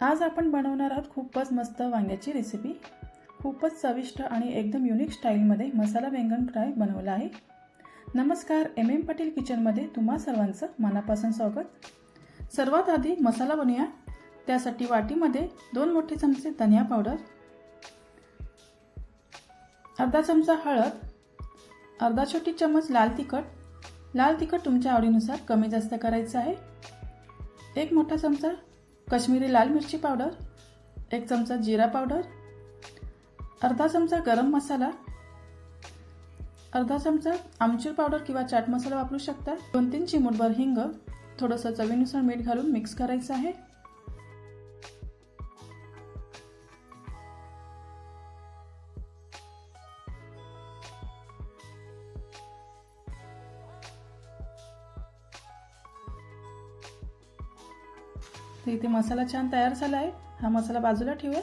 आज आपण बनवणार आहोत खूपच मस्त वांग्याची रेसिपी खूपच चविष्ट आणि एकदम युनिक स्टाईलमध्ये मसाला बैंगन फ्राय बनवला आहे. नमस्कार एम एम पाटील किचनमध्ये तुम्हा सर्वांचं मनापासून स्वागत. सर्वात आधी मसाला बनवूया. त्यासाठी वाटीमध्ये दोन मोठे चमचे धनिया पावडर अर्धा चमचा हळद अर्धा छोटी चमच लाल तिखट. लाल तिखट तुमच्या आवडीनुसार कमी जास्त करायचं आहे. एक मोठा चमचा कश्मीरी लाल मिरची पावडर एक चमचा जिरा पावडर अर्धा चमचा गरम मसाला अर्धा चमचा आमचूर पावडर किंवा चाट मसाला वापरू शकता. दोन तीन चिमूटभर हिंग थोडंसं चवीनुसार मीठ घालून मिक्स करायचं आहे. तर इथे मसाला छान तयार झाला आहे. हा मसाला बाजूला ठेवूया.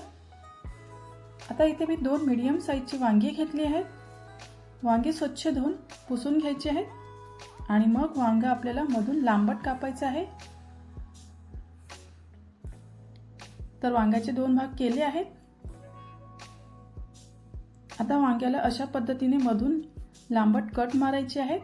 आता इथे मी दोन मीडियम साईजची वांगी घेतली आहेत वांगी स्वच्छ धुवून पुसून घ्यायची आहेत आणि मग वांगा आपल्याला मधून लांबट कापायचं आहे. तर वांग्याचे दोन भाग केले आहेत. आता वांग्याला अशा पद्धतीने मधून लांबट कट मारायचे आहेत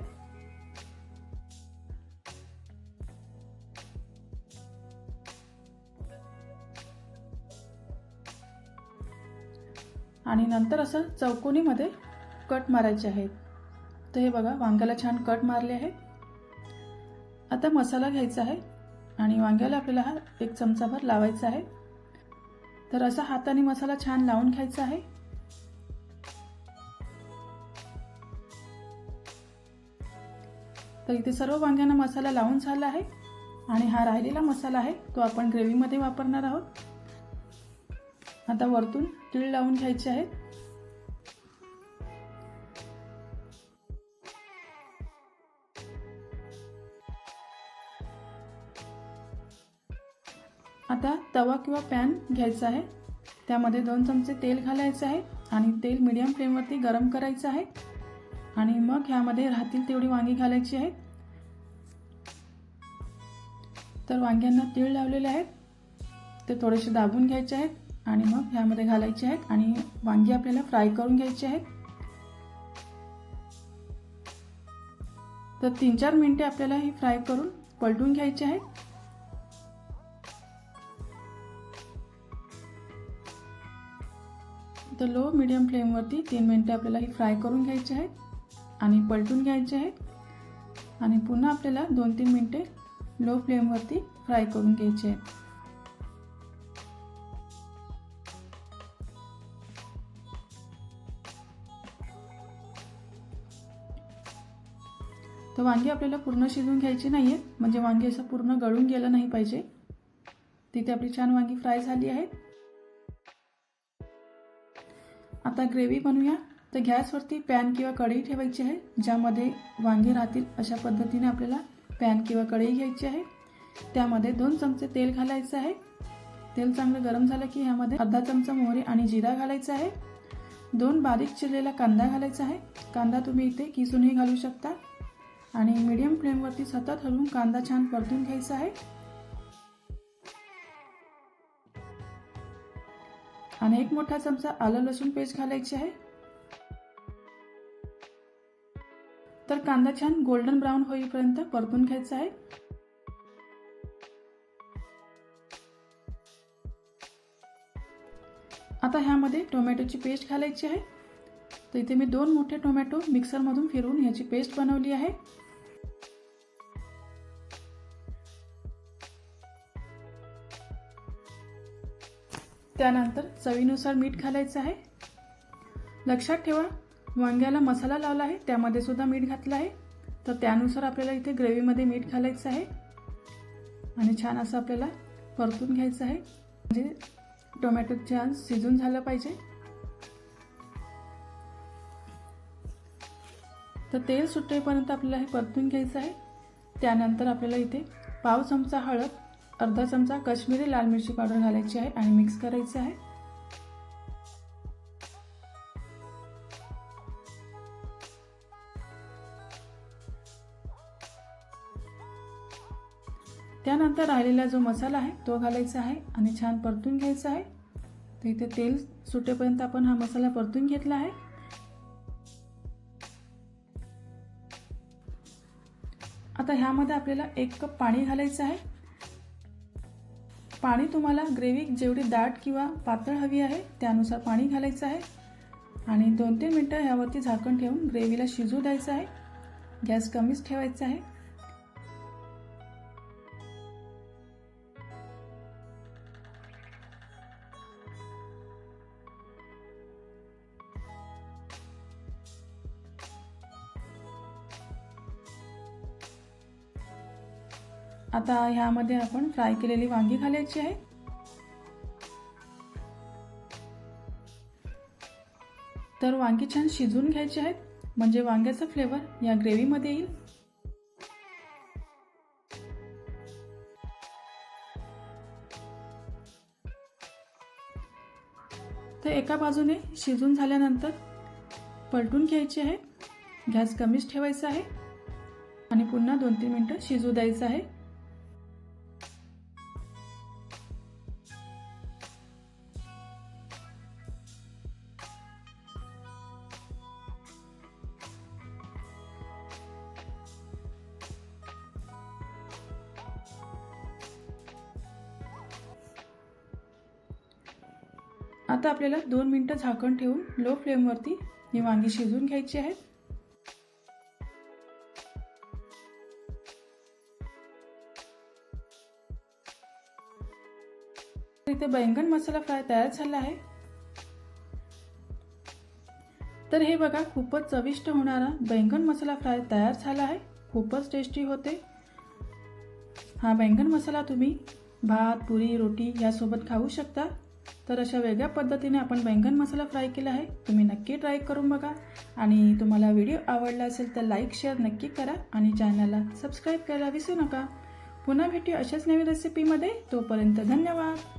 आणि नंतर असं चौकोनीमध्ये कट मारायचे आहेत. तर हे बघा वांग्याला छान कट मारले आहे आता मसाला घ्यायचा आहे आणि वांग्याला आपल्याला हा एक चमचाभर लावायचा आहे. तर असा हाताने मसाला छान लावून घ्यायचा आहे. तर इथे सर्व वांग्यांना मसाला लावून झाला आहे आणि हा राहिलेला मसाला आहे तो आपण ग्रेव्हीमध्ये वापरणार आहोत. आता वरतून तीळ लावून घ्यायचे आहेत. आता तवा किंवा पॅन घ्यायचा आहे. त्यामध्ये दोन चमचे तेल घालायचं आहे आणि तेल मिडियम फ्लेमवरती गरम करायचं आहे. आणि मग ह्यामध्ये राहतील तेवढी वांगी घालायची आहेत तर वांग्यांना तीळ लावलेले आहेत. ते थोडेसे दाबून घ्यायचे आहेत. आणि मग ह्यामध्ये घालायचे आहेत आणि वांगी आपल्याला फ्राय करून घ्यायची आहेत. तर तीन चार मिनटे आपल्याला ही फ्राय करून पलटून घ्यायचे आहेत. तर लो मिडियम फ्लेमवरती तीन मिनटे आपल्याला ही फ्राय करून घ्यायचे आहेत आणि पलटून घ्यायचे आहेत. आणि पुन्हा आपल्याला दोन तीन मिनटे लो फ्लेमवरती फ्राय करून घ्यायचे आहेत. तर वांगी आपल्याला पूर्ण शिजवून घ्यायची नाही आहेत म्हणजे वांगी असं पूर्ण गळून गेलं नाही पाहिजे. तिथे आपली छान वांगी फ्राय झाली आहेत. आता ग्रेव्ही बनवूया. तर गॅसवरती पॅन किंवा कढई ठेवायची आहे ज्यामध्ये वांगे राहतील अशा पद्धतीने आपल्याला पॅन किंवा कढई घ्यायची आहे. त्यामध्ये दोन चमचे तेल घालायचं आहे. तेल चांगलं गरम झालं की ह्यामध्ये अर्धा चमचा मोहरी आणि जिरा घालायचा आहे. दोन बारीक चिरलेला कांदा घालायचा आहे. कांदा तुम्ही इथे किसूनही घालू शकता. आणि मीडियम फ्लेमवरती सतत हलवून कांदा छान परतून घ्यायचा आहे. आणि एक मोठा चमचा आलं लसूण पेस्ट घालायची आहे. तर कांदा छान गोल्डन ब्राऊन होईपर्यंत परतून घ्यायचा आहे. आता ह्यामध्ये टोमॅटोची पेस्ट घालायची आहे. तर इथे मी दोन मोठे टोमॅटो मिक्सरमधून फिरवून ह्याची पेस्ट बनवली आहे. त्यानंतर चवीनुसार मीठ घालायचं आहे. लक्षात ठेवा वांग्याला मसाला लावला आहे त्यामध्ये सुद्धा मीठ घातलं आहे. तर त्यानुसार आपल्याला इथे ग्रेव्हीमध्ये मीठ घालायचं आहे. आणि छान असं आपल्याला परतून घ्यायचं आहे. म्हणजे टोमॅटो छान शिजून झालं पाहिजे. तर तेल सुटेपर्यंत आपल्याला हे परतून घ्यायचं आहे. त्यानंतर आपल्याला इथे पाव चमचा हळद अर्धा चमचा कश्मीरी लाल मिरची पावडर घालायची आहे आणि मिक्स करायचं आहे. त्यानंतर राहिलेला जो मसाला आहे तो घालायचा आहे आणि छान परतून घ्यायचा आहे. तर इथे तेल सुटेपर्यंत आपण हा मसाला परतून घेतला आहे. आता ह्यामध्ये आपल्याला एक कप पाणी घालायचं आहे. पाणी तुम्हाला ग्रेव्ही जेवढी दाट किंवा पातळ हवी आहे त्यानुसार पाणी घालायचं आहे. आणि दोन तीन मिनटं ह्यावरती झाकण ठेवून ग्रेव्हीला शिजू द्यायचं आहे. गॅस कमीच ठेवायचा आहे. आता ह्यामध्ये आपण फ्राय केलेली वांगी घालायची आहे. तर वांगी छान शिजून घ्यायची आहेत. म्हणजे वांग्याचा फ्लेवर या ग्रेव्हीमध्ये येईल. तर एका बाजूने शिजून झाल्यानंतर पलटून घ्यायची आहे. गॅस कमीच ठेवायचा आहे. आणि पुन्हा दोन तीन मिनटं शिजू द्यायचं आहे. आता आपल्याला दोन मिनटं झाकण ठेवून लो फ्लेमवरती ही वांगी शिजवून घ्यायची आहेत इथे बैंगन मसाला फ्राय तयार झाला आहे. तर हे बघा खूपच चविष्ट होणारा बैंगन मसाला फ्राय तयार झाला आहे. खूपच टेस्टी होते. हा बैंगन मसाला तुम्ही भात पुरी रोटी यासोबत खाऊ शकता. तर अशा वेगळ्या पद्धतीने आपण बैंगन मसाला फ्राय केला आहे. तुम्ही नक्की ट्राय करून बघा. आणि तुम्हाला व्हिडिओ आवडला असेल तर लाईक शेअर नक्की करा आणि चॅनलला सबस्क्राईब करायला विसरू नका. पुन्हा भेटू अशाच नवीन रेसिपीमध्ये तोपर्यंत धन्यवाद.